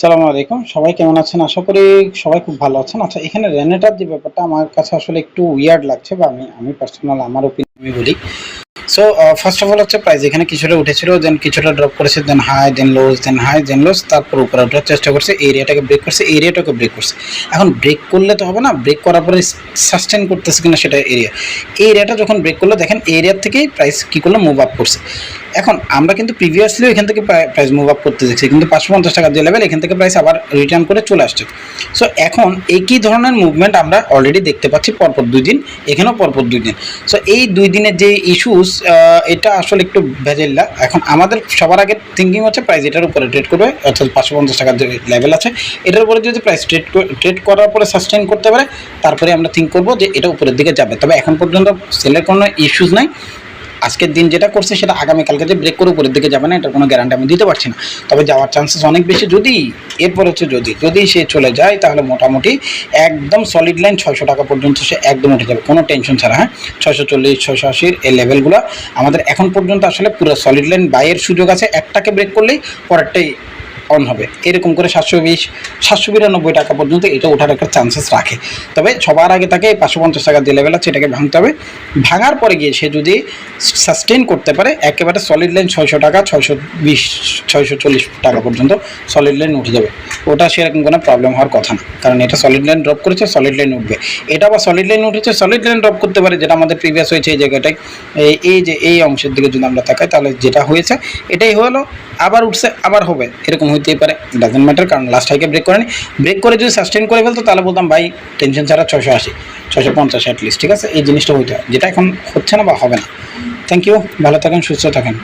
সালামু আলাইকুম। সবাই কেমন আছেন? আশা করি সবাই খুব ভালো আছেন। আচ্ছা এখানে রেনেটার যে ব্যাপারটা আমার কাছে আসলে একটু উইয়ার্ড লাগছে বা আমি আমি পার্সোনাল আমার ওপিনিয়ন আমি বলি। সো ফার্স্ট অফ অল হচ্ছে প্রাইস এখানে কিছুটা উঠেছিল দেন কিছুটা ড্রপ করেছে দেন হাই দেন লোজ দেন হাই দেন লোজ তারপর উপরে ওঠার চেষ্টা করছে এরিয়াটাকে ব্রেক করছে এরিয়াটাকে ব্রেক করছে। এখন ব্রেক করলে তো হবে না ব্রেক করার পরে সাস্টেন করতেছে কিনা সেটা এরিয়া এই এরিয়াটা যখন ব্রেক করল, দেখেন এরিয়ার থেকেই প্রাইস কী করল মুভ আপ করছে। এখন আমরা কিন্তু প্রিভিয়াসলিও এখান থেকে প্রাইস মুভ আপ করতে দেখছি, কিন্তু পাঁচশো পঞ্চাশ টাকার যে লেভেল এখান থেকে প্রাইস আবার রিটার্ন করে চলে আসছে। সো এখন একই ধরনের মুভমেন্ট আমরা অলরেডি দেখতে পাচ্ছি পরপর দুই দিন, এখানেও পরপর দুই দিন। সো এই দুই দিনের যে ইস্যুস এটা আসলে একটু ভেজেল্লা এখন আমাদের সবার আগে থিঙ্কিং হচ্ছে প্রাইস এটার উপরে ট্রেড করবে, অর্থাৎ পাঁচশো পঞ্চাশ টাকার যে লেভেল আছে, এটার উপরে যদি প্রাইস ট্রেড ট্রেড করার পরে সাস্টেন করতে পারে, তারপরে আমরা থিঙ্ক করব যে এটা উপরের দিকে যাবে। তবে এখন পর্যন্ত সেলের কোনো ইস্যুস নাই। আজকের দিন যেটা করছে সেটা আগামীকালকে যে ব্রেক করে উপরের দিকে যাবে না, এটার কোনো গ্যারান্টি আমি দিতে পারছি না। তবে যাওয়ার চান্সেস অনেক বেশি যদি, এরপর হচ্ছে যদি যদি সে চলে যায়, তাহলে মোটামুটি একদম সলিড লাইন ছয়শো টাকা পর্যন্ত সে একদম উঠে যাবে। কোনো টেনশন ছাড়া হ্যাঁ? ছয়শো চল্লিশ, ছয়শো আশির এই লেভেলগুলো আমাদের এখন পর্যন্ত আসলে পুরো সলিড লাইন বাইয়ের সুযোগ আছে। একটাকে ব্রেক করলেই পরেরটাই অন হবে। এরকম করে সাতশো বিশ, সাতশো বিরানব্বই টাকা পর্যন্ত এটা ওঠার একটা চান্সেস রাখে। তবে সবার আগে তাকে পাঁচশো পঞ্চাশ টাকা যে লেভেল আছে, এটাকে ভাঙতে হবে। ভাঙার পরে গিয়ে সে যদি সাস্টেন করতে পারে, একেবারে সলিড লাইন ছয়শো টাকা, ছয়শো বিশ, ছয়শো চল্লিশ টাকা পর্যন্ত সলিড লাইন উঠে যাবে। ওটা সেরকম কোনো প্রবলেম হওয়ার কথা না। কারণ এটা সলিড লাইন ড্রপ করেছে সলিড লাইন উঠবে। এটা আবার সলিড লাইন উঠেছে সলিড লাইন ড্রপ করতে পারে, যেটা আমাদের প্রিভিয়াস হয়েছে এই জায়গাটায়। এই এই যে, এই অংশের দিকে যদি আমরা তাকাই, তাহলে যেটা হয়েছে, এটাই হলো, আবার উঠছে, আবার হবে, এরকম হইতেই পারে। ডাজেন্ট ম্যাটার কারণ লাস্ট হাইকে ব্রেক করেনি। ব্রেক করে যদি সাস্টেন করে ফেলতো, তাহলে বলতাম, ভাই টেনশন ছাড়া ছশো আশি ছশো পঞ্চাশ অ্যাটলিস্ট ঠিক আছে? এই জিনিসটা হইতে হয়, যেটা এখন হচ্ছে না বা হবে না। থ্যাংক ইউ ভালো থাকেন, সুস্থ থাকেন।